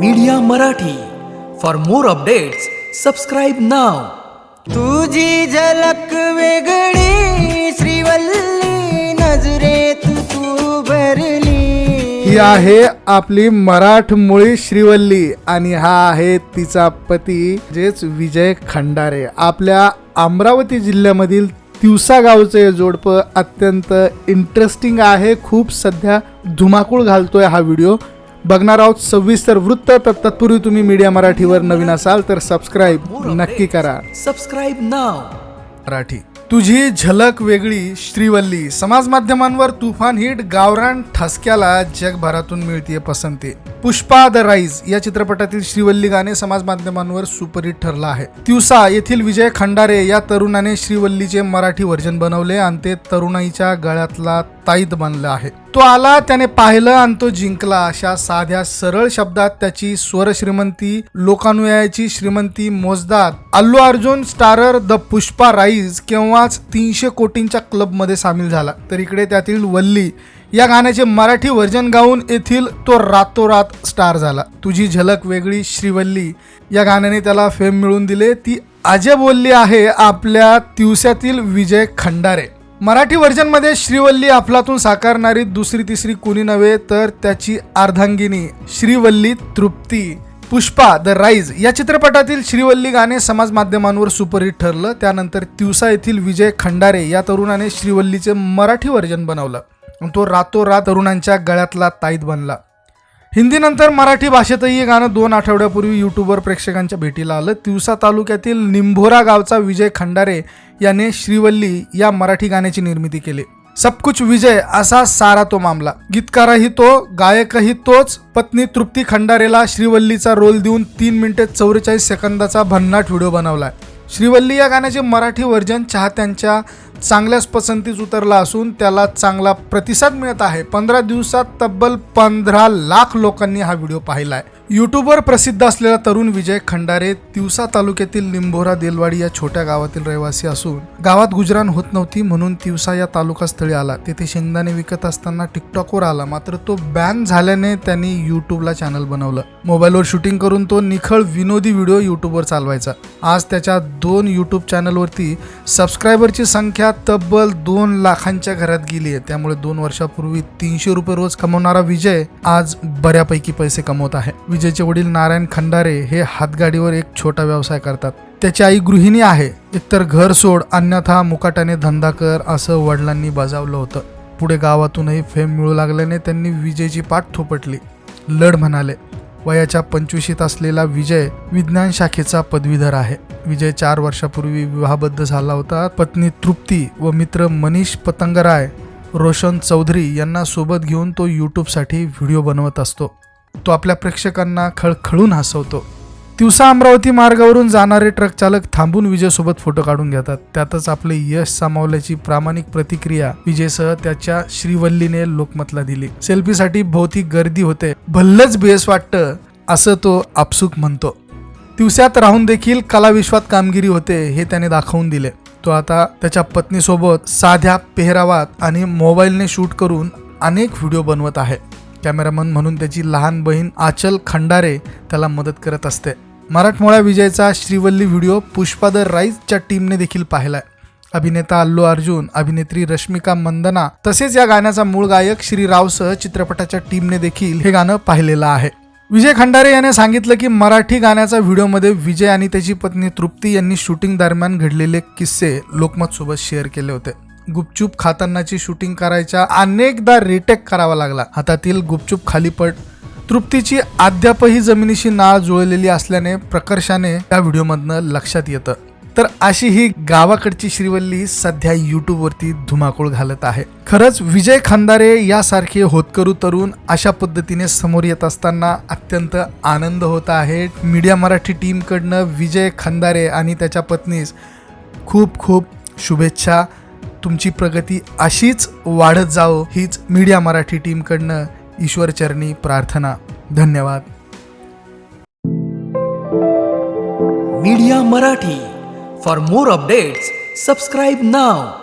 Media Marathi for more updates subscribe now तुझी झलक वेगळी श्रीवल्ली नजरेत तू भरली. ही आहे आपली मराठमोळी श्रीवल्ली आणि हा आहे तिचा पती जेच विजय खंडारे. आपल्या अमरावती जिल्ह्यामधील तिवसा गावचे हे जोडपं अत्यंत इंटरेस्टिंग आहे. खूप सध्या धुमाकूळ घालतोय हा व्हिडिओ बघणार आहोत सविस्तर वृत्त. तर तत्पूर्वी तुम्ही मीडिया मराठीवर नवीन असाल तर सबस्क्राईब नक्की करा. Subscribe now Marathi. तुझी झलक वेगळी श्रीवल्ली. समाज माध्यमांवर तुफान हिट गावरान ठसक्याला जगभरातून मिळतीये पसंती. पुष्पा द राईज या चित्रपटातील श्रीवल्ली गाणे समाज माध्यमांवर सुपरहिट ठरलं आहे. तिवसा येथील विजय खंडारे या तरुणाने श्रीवल्लीचे मराठी व्हर्जन बनवले आणि ते तरुणाईच्या गळ्यातला ताईत बनलं आहे. तो आला त्याने पाहिलं आणि तो जिंकला. अशा साध्या सरळ शब्दात त्याची स्वर श्रीमंती लोकानुयायाची श्रीमंती मोजदाद Allu Arjun starrer the Pushpa rise केव्हाच तीनशे कोटींच्या क्लबमध्ये सामील झाला. तर इकडे त्यातील वल्ली या गाण्याचे मराठी व्हर्जन गाऊन येथील तो रातोरात स्टार झाला. तुझी झलक वेगळी श्रीवल्ली. या गाण्याने त्याला फेम मिळवून दिले. ती अजय बोलली आहे आपल्या दिवसातील विजय खंडारे. मराठी व्हर्जनमध्ये श्रीवल्ली अफलातून साकारणारी दुसरी तिसरी कुणी नव्हे तर त्याची अर्धांगिनी श्रीवल्ली तृप्ती. पुष्पा द राईज या चित्रपटातील श्रीवल्ली गाणे समाज माध्यमांवर सुपरहिट ठरलं. त्यानंतर तिवसा येथील विजय खंडारे या तरुणाने श्रीवल्लीचे मराठी व्हर्जन बनवलं. तो रातोरात तरुणांच्या गळ्यातला ताईत बनला. हिंदीनंतर मराठी भाषेतही हे गाणं दोन आठवड्यापूर्वी यूट्यूबवर प्रेक्षकांच्या भेटीला आलं. तिवसा तालुक्यातील निंभोरा गावचा विजय खंडारे याने श्रीवल्ली या मराठी गाण्याची निर्मिती केली. सब कुछ विजय असा सारा तो मामला. गीतकारही तो गायकही तोच. पत्नी तृप्ती खंडारेला श्रीवल्लीचा रोल देऊन तीन मिनिटे चौवेचाळीस सेकंदाचा भन्नाट व्हिडिओ बनवलाय. श्रीवल्ली या गाण्याचे मराठी व्हर्जन चाहत्यांच्या चांगल्याच पसंतीस उतरला असून त्याला चांगला प्रतिसाद मिळत आहे. पंधरा दिवसात तब्बल पंधरा लाख लोकांनी हा व्हिडिओ पाहिला आहे यूट्यूबवर प्रसिद्ध असलेला तरुण विजय खंडारे तिवसा तालुक्यातील लिंबोरा देलवाडी या छोट्या गावातील रहिवासी असून गावात गुजराण होत नव्हती म्हणून तिवसा या तालुका स्थळी आला. तेथे शेंगदाणे विकत असताना टिकटॉकवर आला मात्र तो बॅन झाल्याने त्यांनी युट्यूबला चॅनल बनवलं. मोबाईलवर शूटिंग करून तो निखळ विनोदी व्हिडिओ युट्यूबवर चालवायचा. आज त्याच्या दोन युट्यूब चॅनलवरती सबस्क्रायबरची संख्या तब्बल दोन लाखांच्या घरात गेली आहे त्यामुळे दोन वर्षापूर्वी तीनशे रुपये रोज कमवणारा विजय आज बऱ्यापैकी पैसे कमवत आहे. विजयचे वडील नारायण खंडारे हे हातगाडीवर एक छोटा व्यवसाय करतात. त्याची आई गृहिणी आहे. एकतर घर सोड अन्यथा मुकाटाने धंदा कर असं वडिलांनी बजावलं होतं. पुढे गावातूनही फेम मिळू लागल्याने त्यांनी विजयची पाठ थोपटली. लढ म्हणाले वयाच्या पंचवीशीत असलेला विजय विज्ञान शाखेचा पदवीधर आहे. विजय चार वर्षापूर्वी विवाहबद्ध झाला होता. पत्नी तृप्ती व मित्र मनीष पतंगराय रोशन चौधरी यांना सोबत घेऊन तो यूट्यूबसाठी व्हिडिओ बनवत असतो. तो आपल्या प्रेक्षकांना खळखळून हसवतो. दिवसा अमरावती मार्गावरून जाणारे ट्रक चालक थांबून विजयसोबत फोटो काढून घेतात. त्यातच आपले यश सामावल्याची प्रामाणिक प्रतिक्रिया विजयसह त्याच्या श्रीवल्लीने लोकमतला दिली. सेल्फीसाठी भौतिक गर्दी होते. भल्लच बेस वाटतं असं तो आपसुक म्हणतो. दिवसात राहून देखील कलाविश्वात कामगिरी होते हे त्याने दाखवून दिले. तो आता त्याच्या पत्नीसोबत साध्या पेहरावात आणि मोबाईलने शूट करून अनेक व्हिडिओ बनवत आहे. कॅमेरामन म्हणून त्याची लहान बहीण आचल खंडारे त्याला मदत करत असते. मराठमोळ्या विजयचा श्रीवल्ली व्हिडिओ पुष्पा द राईजच्या टीमने देखील पाहिलाय. अभिनेता अल्लू अर्जुन अभिनेत्री रश्मिका मंदना तसेच या गाण्याचा मूळ गायक श्री रावसह चित्रपटाच्या टीमने देखील हे गाणं पाहिलेलं आहे. विजय खंडारे याने सांगितलं की मराठी गाण्याचा व्हिडिओमध्ये विजय आणि त्याची पत्नी तृप्ती यांनी शूटिंग दरम्यान घडलेले किस्से लोकमत सोबत शेअर केले होते. गुपचूप खातानाची शूटिंग करायच्या अनेकदा रिटेक करावा लागला. हातातील गुपचूप खाली पड. तृप्तीची अद्यापही जमिनीशी नाळ जुळलेली असल्याने प्रकर्षाने त्या व्हिडिओमधनं लक्षात येतं. तर अशी ही गावाकडची श्रीवल्ली सध्या युट्यूबवरती धुमाकूळ घालत आहे. खरंच विजय खंदारे यासारखे होतकरू तरुण अशा पद्धतीने समोर येत असताना अत्यंत आनंद होत आहे. मीडिया मराठी टीमकडनं विजय खंदारे आणि त्याच्या पत्नीस खूप खूप शुभेच्छा. तुमची प्रगती अशीच वाढत जावो हीच मीडिया मराठी टीमकडनं ईश्वरचरणी प्रार्थना. धन्यवाद. Media Marathi. For more updates subscribe now